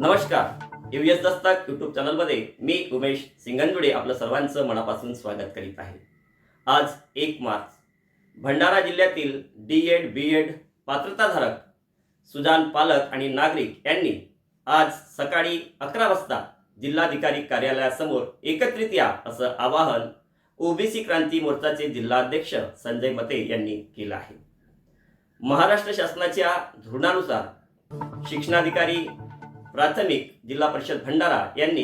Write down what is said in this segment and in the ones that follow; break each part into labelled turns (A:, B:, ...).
A: नमस्कार. US Dastak YouTube चॅनलमध्ये मी उमेश सिंगनजुडे आपलं सर्वांचं मनापासून स्वागत करीत आहे. आज एक मार्च. भंडारा जिल्ह्यातील डी एड बी एड पात्रताधारक सुजान पालक आणि नागरिक यांनी आज सकाळी अकरा वाजता जिल्हाधिकारी कार्यालयासमोर एकत्रित या असं आवाहन ओबीसी क्रांती मोर्चाचे जिल्हाध्यक्ष संजय मते यांनी केलं आहे. महाराष्ट्र शासनाच्या धोरणानुसार शिक्षणाधिकारी प्राथमिक जिल्हा परिषद भंडारा यांनी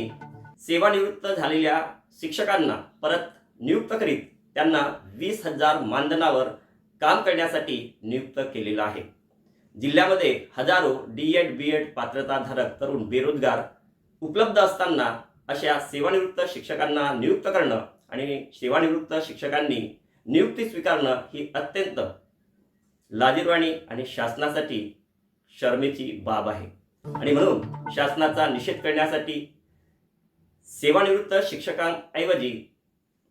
A: सेवानिवृत्त झालेल्या शिक्षकांना परत नियुक्त करीत त्यांना वीस हजार मानधनावर काम करण्यासाठी नियुक्त केलेलं आहे. जिल्ह्यामध्ये हजारो डी एड बी एड पात्रताधारक तरुण बेरोजगार उपलब्ध असताना अशा सेवानिवृत्त शिक्षकांना नियुक्त करणं आणि सेवानिवृत्त शिक्षकांनी नियुक्ती स्वीकारणं ही अत्यंत लाजीरवाणी आणि शासनासाठी शर्मेची बाब आहे. आणि म्हणून शासनाचा निषेध करण्यासाठी सेवानिवृत्त शिक्षकांऐवजी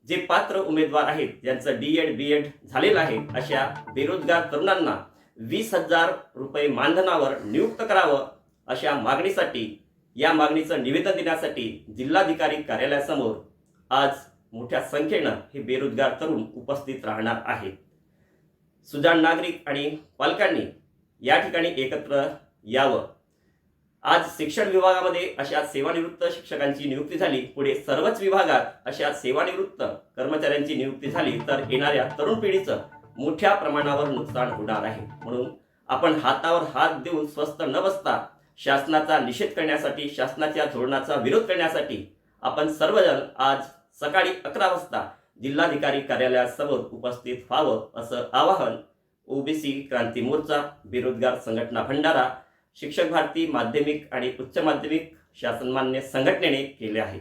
A: जे पात्र उमेदवार आहेत ज्यांचं डी एड बी एड झालेलं आहे अशा बेरोजगार तरुणांना वीस हजार रुपये मानधनावर नियुक्त करावं अशा मागणीसाठी या मागणीचं निवेदन देण्यासाठी जिल्हाधिकारी कार्यालयासमोर आज मोठ्या संख्येनं हे बेरोजगार तरुण उपस्थित राहणार आहेत. सुजाण नागरिक आणि पालकांनी या ठिकाणी एकत्र यावं. आज शिक्षण विभागामध्ये अशा सेवानिवृत्त शिक्षकांची नियुक्ती झाली. पुढे सर्वच विभागात अशा सेवानिवृत्त कर्मचाऱ्यांची नियुक्ती झाली तर येणाऱ्या तरुण पिढीचं मोठ्या प्रमाणावर नुकसान होणार आहे. म्हणून आपण हातावर हात देऊन स्वस्त न बसता शासनाचा निषेध करण्यासाठी शासनाच्या धोरणाचा विरोध करण्यासाठी आपण सर्वजण आज सकाळी अकरा वाजता जिल्हाधिकारी कार्यालयासमोर उपस्थित व्हावं असं आवाहन ओबीसी क्रांती मोर्चा बेरोजगार संघटना भंडारा शिक्षक भारती माध्यमिक आणि उच्च माध्यमिक शासनमान्य संघटनेने केले आहे.